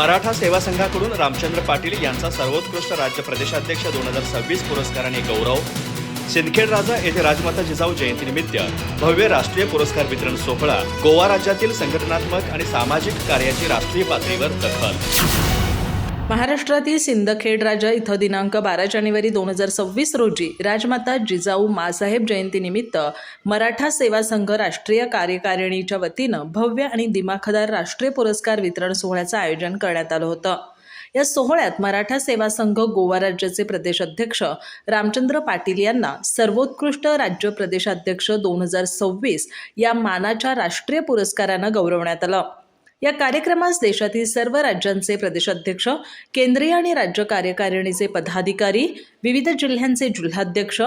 मराठा सेवा संघाकडून रामचंद्र पाटील यांचा सर्वोत्कृष्ट राज्य प्रदेशाध्यक्ष दोन हजार सव्वीस पुरस्काराने गौरव. सिंदखेड राजा येथे राजमाता जिजाऊ जयंतीनिमित्त भव्य राष्ट्रीय पुरस्कार वितरण सोहळा गोवा राज्यातील संघटनात्मक आणि सामाजिक कार्याची राष्ट्रीय पातळीवर दखल. महाराष्ट्रातील सिंदखेड राजा इथं दिनांक बारा जानेवारी दोन हजार सव्वीस रोजी राजमाता जिजाऊ मासाहेब जयंतीनिमित्त मराठा सेवा संघ राष्ट्रीय कार्यकारिणीच्या वतीनं भव्य आणि दिमाखदार राष्ट्रीय पुरस्कार वितरण सोहळ्याचं आयोजन करण्यात आलं होतं. या सोहळ्यात मराठा सेवा संघ गोवा राज्याचे प्रदेश अध्यक्ष रामचंद्र पाटील यांना सर्वोत्कृष्ट राज्य प्रदेशाध्यक्ष दोन हजार सव्वीस या मानाच्या राष्ट्रीय पुरस्कारानं गौरवण्यात आलं. या कार्यक्रमास देशातील सर्व राज्यांचे प्रदेशाध्यक्ष केंद्रीय आणि राज्य कार्यकारिणीचे पदाधिकारी विविध जिल्ह्यांचे जिल्हाध्यक्ष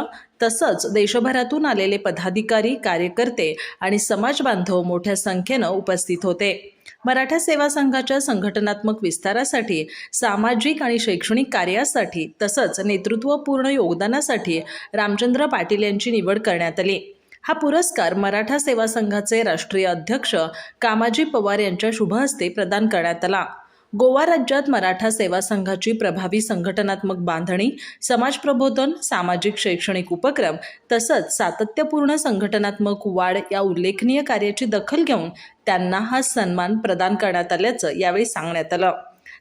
तसंच देशभरातून आलेले पदाधिकारी कार्यकर्ते आणि समाज बांधव मोठ्या संख्येनं उपस्थित होते. मराठा सेवा संघाच्या संघटनात्मक विस्तारासाठी सामाजिक आणि शैक्षणिक कार्यासाठी तसंच नेतृत्वपूर्ण योगदानासाठी रामचंद्र पाटील यांची निवड करण्यात आली. हा पुरस्कार मराठा सेवा संघाचे राष्ट्रीय अध्यक्ष कामाजी पवार यांच्या शुभ हस्ते प्रदान करण्यात आला. गोवा राज्यात मराठा सेवा संघाची प्रभावी संघटनात्मक बांधणी समाज प्रबोधन सामाजिक शैक्षणिक उपक्रम तसंच सातत्यपूर्ण संघटनात्मक वाढ या उल्लेखनीय कार्याची दखल घेऊन त्यांना हा सन्मान प्रदान करण्यात आल्याचं यावेळी सांगण्यात आलं.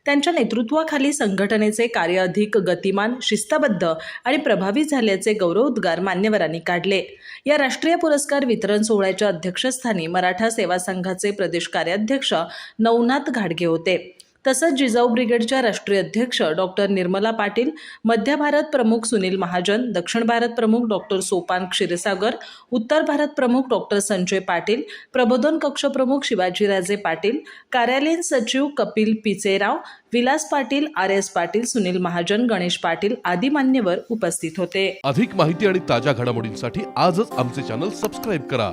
त्यांच्या नेतृत्वाखाली संघटनेचे कार्य अधिक गतिमान शिस्तबद्ध आणि प्रभावी झाल्याचे गौरवोद्गार मान्यवरांनी काढले. या राष्ट्रीय पुरस्कार वितरण सोहळ्याच्या अध्यक्षस्थानी मराठा सेवा संघाचे प्रदेश कार्याध्यक्ष नवनाथ घाडगे होते. तसंच जिजाऊ ब्रिगेडच्या राष्ट्रीय अध्यक्ष डॉक्टर निर्मला पाटील मध्य भारत प्रमुख सुनील महाजन दक्षिण भारत प्रमुख डॉक्टर सोपान क्षीरसागर उत्तर भारत प्रमुख डॉक्टर संजय पाटील प्रबोधन कक्ष प्रमुख शिवाजीराजे पाटील कार्यालयीन सचिव कपिल पिचेराव विलास पाटील आर एस पाटील सुनील महाजन गणेश पाटील आदी मान्यवर उपस्थित होते. अधिक माहिती आणि ताज्या घडामोडींसाठी आजच आमचे चॅनल सबस्क्राईब करा.